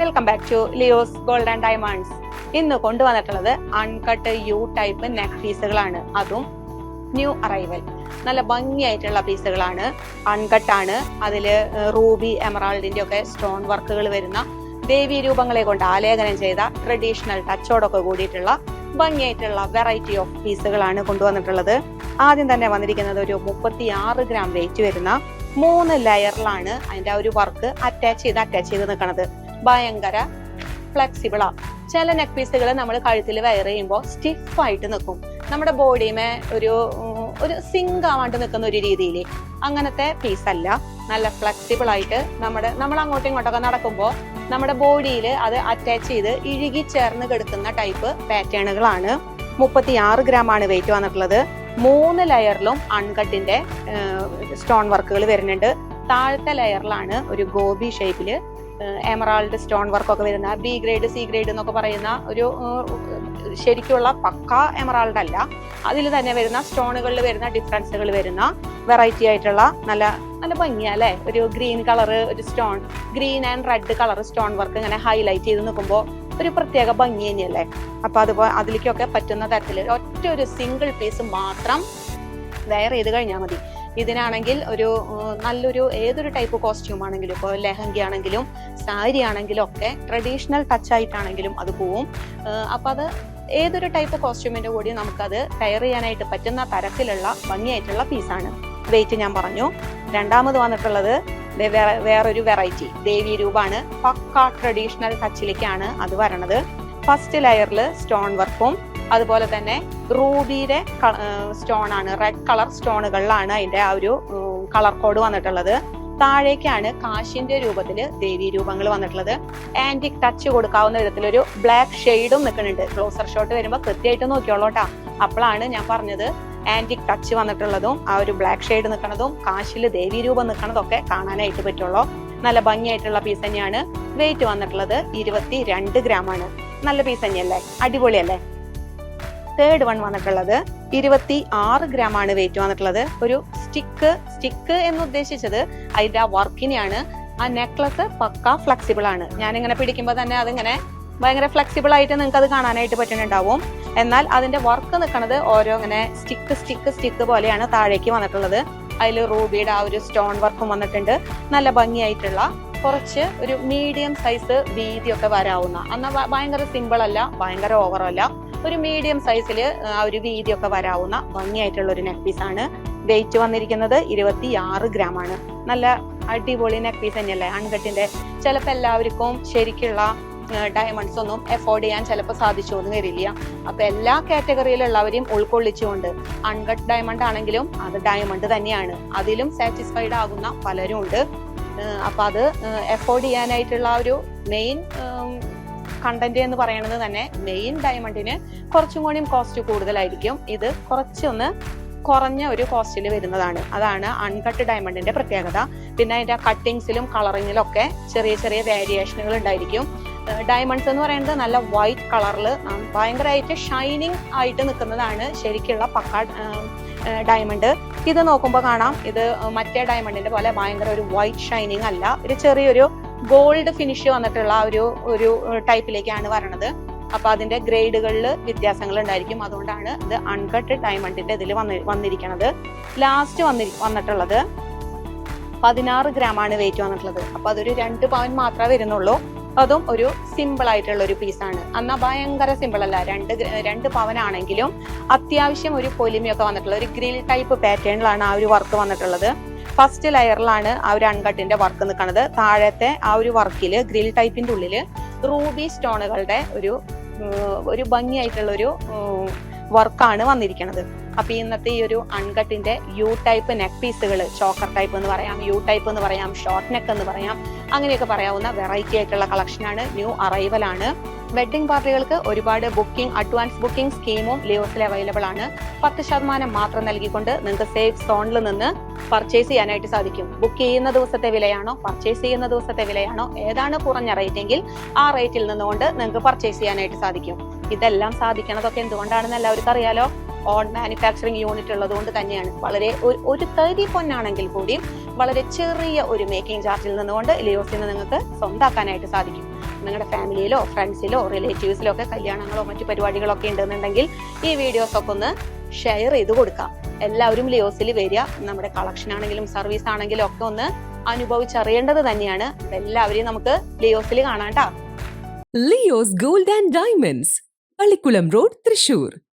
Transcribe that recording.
Welcome back to Leo's gold and diamonds ഇന്ന് കൊണ്ടുവന്നിട്ടുള്ളത് uncut U type neck പീസുകളാണ് അതും ന്യൂ അറൈവൽ നല്ല ഭംഗിയായിട്ടുള്ള പീസുകളാണ് അൺകട്ട് ആണ്. അതിൽ റൂബി എമറാൾഡിന്റെ ഒക്കെ സ്റ്റോൺ വർക്കുകൾ വരുന്ന ദേവീ രൂപങ്ങളെ കൊണ്ട് ആലേഖനം ചെയ്ത ട്രഡീഷണൽ ടച്ചോടൊക്കെ കൂടിയിട്ടുള്ള ഭംഗിയായിട്ടുള്ള വെറൈറ്റി ഓഫ് പീസുകളാണ് കൊണ്ടുവന്നിട്ടുള്ളത്. ആദ്യം തന്നെ വന്നിരിക്കുന്നത് ഒരു മുപ്പത്തി ആറ് ഗ്രാം വെയിറ്റ് വരുന്ന മൂന്ന് ലെയറിലാണ് അതിന്റെ ആ ഒരു വർക്ക് അറ്റാച്ച് ചെയ്ത് അറ്റാച്ച് ചെയ്ത് നിൽക്കുന്നത് ഭയങ്കര ഫ്ലെക്സിബിളാ ചില നെക്ക് പീസുകൾ നമ്മൾ കഴുത്തിൽ വയർ ചെയ്യുമ്പോൾ സ്റ്റിഫ് ആയിട്ട് നിൽക്കും നമ്മുടെ ബോഡിമേ ഒരു ഒരു സിങ്ക് ആവാണ്ട് നിൽക്കുന്ന ഒരു രീതിയിൽ അങ്ങനത്തെ പീസ് അല്ല. നല്ല ഫ്ലെക്സിബിൾ ആയിട്ട് നമ്മുടെ നമ്മൾ അങ്ങോട്ടും ഇങ്ങോട്ടൊക്കെ നടക്കുമ്പോൾ നമ്മുടെ ബോഡിയിൽ അത് അറ്റാച്ച് ചെയ്ത് ഇഴുകി ചേർന്ന് കിടക്കുന്ന ടൈപ്പ് പാറ്റേണുകളാണ് മുപ്പത്തി ആറ് ഗ്രാം ആണ് വെയിറ്റ് വന്നിട്ടുള്ളത്. മൂന്ന് ലെയറിലും അൺകട്ടിന്റെ സ്റ്റോൺ വർക്കുകൾ വരുന്നുണ്ട്. താഴത്തെ ലെയറിലാണ് ഒരു ഗോബി ഷേപ്പിൽ എമറാൾഡ് സ്റ്റോൺ വർക്കൊക്കെ വരുന്ന ബി ഗ്രേഡ് സി ഗ്രേഡ് എന്നൊക്കെ പറയുന്ന ഒരു ശരിക്കുള്ള പക്ക എമറാൾഡ് അല്ല. അതിൽ തന്നെ വരുന്ന സ്റ്റോണുകളിൽ വരുന്ന ഡിഫറൻസുകൾ വരുന്ന വെറൈറ്റി ആയിട്ടുള്ള നല്ല നല്ല ഭംഗിയാ അല്ലേ? ഒരു ഗ്രീൻ കളർ ഒരു stone green and red colour stone work ഇങ്ങനെ ഹൈലൈറ്റ് ചെയ്ത് നിൽക്കുമ്പോൾ ഒരു പ്രത്യേക ഭംഗി തന്നെയല്ലേ? അപ്പൊ അതുപോലെ അതിലേക്കൊക്കെ പറ്റുന്ന തരത്തിൽ ഒറ്റ ഒരു സിംഗിൾ പീസ് മാത്രം വെയർ ചെയ്ത് കഴിഞ്ഞാൽ മതി. ഇതിനാണെങ്കിൽ ഒരു നല്ലൊരു ഏതൊരു ടൈപ്പ് കോസ്റ്റ്യൂം ആണെങ്കിലും ഇപ്പോൾ ലെഹങ്ക ആണെങ്കിലും സാരി ആണെങ്കിലും ഒക്കെ ട്രഡീഷണൽ ടച്ച് ആയിട്ടാണെങ്കിലും അത് പോവും. അപ്പം അത് ഏതൊരു ടൈപ്പ് കോസ്റ്റ്യൂമിന്റെ കൂടി നമുക്കത് ടയർ ചെയ്യാനായിട്ട് പറ്റുന്ന തരത്തിലുള്ള ഭംഗിയായിട്ടുള്ള പീസാണ് വെയിറ്റ് ഞാൻ പറഞ്ഞു. രണ്ടാമത് വന്നിട്ടുള്ളത് വേറൊരു വെറൈറ്റി ദേവി രൂപാണ്. പക്ക ട്രഡീഷണൽ ടച്ചിലേക്കാണ് അത് വരണത്. ഫസ്റ്റ് ലെയറിൽ സ്റ്റോൺ വർക്കും അതുപോലെ തന്നെ റൂബിയുടെ സ്റ്റോൺ ആണ് റെഡ് കളർ സ്റ്റോണുകളിലാണ് അതിന്റെ ആ ഒരു കളർ കോഡ് വന്നിട്ടുള്ളത്. താഴേക്കാണ് കാശിന്റെ രൂപത്തിൽ ദേവി രൂപങ്ങൾ വന്നിട്ടുള്ളത്. ആന്റിക് ടച്ച് കൊടുക്കാവുന്ന വിധത്തിലൊരു ബ്ലാക്ക് ഷെയ്ഡും നിൽക്കുന്നുണ്ട് ക്ലോസർ ഷോട്ട് വരുമ്പോൾ കൃത്യമായിട്ട് നോക്കിയോളൂട്ടാ അപ്പോഴാണ് ഞാൻ പറഞ്ഞത് ആന്റിക് ടച്ച് വന്നിട്ടുള്ളതും ആ ഒരു ബ്ലാക്ക് ഷെയ്ഡ് നിൽക്കുന്നതും കാശിൽ ദേവി രൂപം നിൽക്കുന്നതൊക്കെ കാണാനായിട്ട് പറ്റുള്ളൂ. നല്ല ഭംഗിയായിട്ടുള്ള പീസ് തന്നെയാണ്. വെയിറ്റ് വന്നിട്ടുള്ളത് ഇരുപത്തി രണ്ട് ഗ്രാം ആണ്. നല്ല പീസ് തന്നെയല്ലേ? അടിപൊളിയല്ലേ? തേർഡ് വൺ വന്നിട്ടുള്ളത്. ഇരുപത്തി ആറ് ഗ്രാം ആണ് വെയിറ്റ് വന്നിട്ടുള്ളത്. ഒരു സ്റ്റിക്ക് സ്റ്റിക്ക് എന്ന് ഉദ്ദേശിച്ചത് അതിന്റെ ആ വർക്കിനെയാണ് ആ നെക്ലസ് പക്ക ഫ്ലെക്സിബിൾ ആണ്. ഞാൻ ഇങ്ങനെ പിടിക്കുമ്പോൾ തന്നെ അതിങ്ങനെ ഭയങ്കര ഫ്ലെക്സിബിൾ ആയിട്ട് നിങ്ങൾക്ക് അത് കാണാനായിട്ട് പറ്റുന്നുണ്ടാവും. എന്നാൽ അതിന്റെ വർക്ക് നിൽക്കുന്നത് ഓരോ ഇങ്ങനെ സ്റ്റിക്ക് സ്റ്റിക്ക് സ്റ്റിക്ക് പോലെയാണ് താഴേക്ക് വന്നിട്ടുള്ളത്. അതിൽ റൂബിയുടെ ആ ഒരു സ്റ്റോൺ വർക്കും വന്നിട്ടുണ്ട്. നല്ല ഭംഗിയായിട്ടുള്ള കുറച്ച് ഒരു മീഡിയം സൈസ് വീതിയൊക്കെ വരാവുന്ന. എന്നാൽ ഭയങ്കര സിമ്പിൾ അല്ല ഭയങ്കര ഓവറല്ല ഒരു മീഡിയം സൈസിൽ ആ ഒരു വീതിയൊക്കെ വരാവുന്ന ഭംഗിയായിട്ടുള്ള ഒരു നെക്ക് ആണ്. വെയിറ്റ് വന്നിരിക്കുന്നത് ഇരുപത്തി ആറ് ഗ്രാം ആണ്. നല്ല അടിപൊളി നെക്ക് പീസ് തന്നെയല്ലേ? അൺകട്ടിന്റെ ചിലപ്പോൾ എല്ലാവർക്കും ശരിക്കുള്ള ഡയമണ്ട്സ് ഒന്നും എഫോർഡ് ചെയ്യാൻ ചിലപ്പോൾ സാധിച്ചു എന്ന് വരില്ല. അപ്പൊ എല്ലാ കാറ്റഗറിയിലുള്ളവരെയും ഉൾക്കൊള്ളിച്ചുകൊണ്ട് അൺകട്ട് ഡയമണ്ട് ആണെങ്കിലും അത് ഡയമണ്ട് തന്നെയാണ്. അതിലും സാറ്റിസ്ഫൈഡ് ആകുന്ന പലരും ഉണ്ട് അപ്പൊ അത് എഫോർഡ് ചെയ്യാനായിട്ടുള്ള ഒരു മെയിൻ കണ്ടന്റ് എന്ന് പറയുന്നത് തന്നെ മെയിൻ ഡയമണ്ടിന് കുറച്ചും കൂടിയും കോസ്റ്റ് കൂടുതലായിരിക്കും. ഇത് കുറച്ചൊന്ന് കുറഞ്ഞ ഒരു കോസ്റ്റിൽ വരുന്നതാണ്. അതാണ് അൺകട്ട് ഡയമണ്ടിന്റെ പ്രത്യേകത. പിന്നെ അതിന്റെ കട്ടിങ്സിലും കളറിങ്ങിലും ഒക്കെ ചെറിയ ചെറിയ വേരിയേഷനുകൾ ഉണ്ടായിരിക്കും. ഡയമണ്ട്സ് എന്ന് പറയുന്നത് നല്ല വൈറ്റ് കളറിൽ ഭയങ്കരമായിട്ട് ഷൈനിങ് ആയിട്ട് നിൽക്കുന്നതാണ് ശരിക്കുള്ള പക്ക ഡയമണ്ട് ഇത് നോക്കുമ്പോൾ കാണാം. ഇത് മറ്റേ ഡയമണ്ടിന്റെ പോലെ ഭയങ്കര ഒരു വൈറ്റ് ഷൈനിങ് അല്ല. ഒരു ചെറിയൊരു ഗോൾഡ് ഫിനിഷ് വന്നിട്ടുള്ള ഒരു ഒരു ടൈപ്പിലേക്കാണ് വരണത്. അപ്പൊ അതിന്റെ ഗ്രേഡുകളിൽ വ്യത്യാസങ്ങൾ ഉണ്ടായിരിക്കും അതുകൊണ്ടാണ് ഇത് അൺകട്ട് ഡയമണ്ടിന്റെ ഇതിൽ വന്നി വന്നിരിക്കുന്നത് ലാസ്റ്റ് വന്നി വന്നിട്ടുള്ളത് പതിനാറ് ഗ്രാം ആണ് വെയിറ്റ് വന്നിട്ടുള്ളത്. അപ്പൊ അതൊരു രണ്ട് പവൻ മാത്രമേ വരുന്നുള്ളൂ. അതും ഒരു സിമ്പിൾ ആയിട്ടുള്ള ഒരു പീസാണ് എന്നാ ഭയങ്കര സിമ്പിൾ അല്ല. രണ്ട് രണ്ട് പവനാണെങ്കിലും അത്യാവശ്യം ഒരു പൊലിമയൊക്കെ വന്നിട്ടുള്ള ഒരു ഗ്രിൽ ടൈപ്പ് പാറ്റേണിലാണ് ആ ഒരു വർക്ക് വന്നിട്ടുള്ളത്. ഫസ്റ്റ് ലെയറിലാണ് ആ ഒരു അൺകട്ടിന്റെ വർക്ക് നിൽക്കുന്നത്. താഴത്തെ ആ ഒരു വർക്കിൽ ഗ്രിൽ ടൈപ്പിന്റെ ഉള്ളിൽ റൂബി സ്റ്റോണുകളുടെ ഒരു ഒരു ഭംഗിയായിട്ടുള്ള ഒരു വർക്കാണ് വന്നിരിക്കുന്നത് അപ്പൊ ഇന്നത്തെ ഈ ഒരു അൺകട്ടിന്റെ യു ടൈപ്പ് നെക്ക് പീസുകൾ ചോക്കർ ടൈപ്പ് എന്ന് പറയാം യു ടൈപ്പ് എന്ന് പറയാം ഷോർട്ട് നെക്ക് എന്ന് പറയാം അങ്ങനെയൊക്കെ പറയാവുന്ന വെറൈറ്റി ആയിട്ടുള്ള കളക്ഷനാണ് ന്യൂ അറൈവൽ ആണ്. വെഡിങ് പാർട്ടികൾക്ക് ഒരുപാട് ബുക്കിംഗ് അഡ്വാൻസ് ബുക്കിംഗ് സ്കീമും ലിയോസിൽ അവൈലബിൾ ആണ്. പത്ത് ശതമാനം മാത്രം നൽകിക്കൊണ്ട് നിങ്ങൾക്ക് സേഫ് സോണിൽ നിന്ന് പർച്ചേസ് ചെയ്യാനായിട്ട് സാധിക്കും. ബുക്ക് ചെയ്യുന്ന ദിവസത്തെ വിലയാണോ പർച്ചേസ് ചെയ്യുന്ന ദിവസത്തെ വിലയാണോ ഏതാണ് കുറഞ്ഞ റേറ്റ് എങ്കിൽ ആ റേറ്റിൽ നിന്നുകൊണ്ട് നിങ്ങൾക്ക് പർച്ചേസ് ചെയ്യാനായിട്ട് സാധിക്കും. ഇതെല്ലാം സാധിക്കണതൊക്കെ എന്തുകൊണ്ടാണെന്ന് എല്ലാവർക്കും അറിയാലോ? ഓൺ മാനുഫാക്ചറിങ് യൂണിറ്റ് ഉള്ളതുകൊണ്ട് തന്നെയാണ്. വളരെ ഒരു- തരി പൊന്നാണെങ്കിൽ കൂടിയും വളരെ ചെറിയ ഒരു മേക്കിംഗ് ചാർജിൽ നിന്നുകൊണ്ട് ലിയോസിന് നിങ്ങൾക്ക് സ്വന്താക്കാനായിട്ട് സാധിക്കും. നിങ്ങളുടെ ഫാമിലിയിലോ ഫ്രണ്ട്സിലോ റിലേറ്റീവ്സിലോ ഒക്കെ കല്യാണങ്ങളോ മറ്റു പരിപാടികളോ ഒക്കെ ഉണ്ടെന്നുണ്ടെങ്കിൽ ഈ വീഡിയോസ് ഒക്കെ ഒന്ന് ഷെയർ ചെയ്ത് കൊടുക്കാം. എല്ലാവരും ലിയോസിൽ വരിക. നമ്മുടെ കളക്ഷൻ ആണെങ്കിലും സർവീസ് ആണെങ്കിലും ഒക്കെ ഒന്ന് അനുഭവിച്ചറിയേണ്ടത് തന്നെയാണ്. എല്ലാവരെയും നമുക്ക് ലിയോസിൽ കാണാം Leo's gold and diamonds Pallikulam road Thrissur.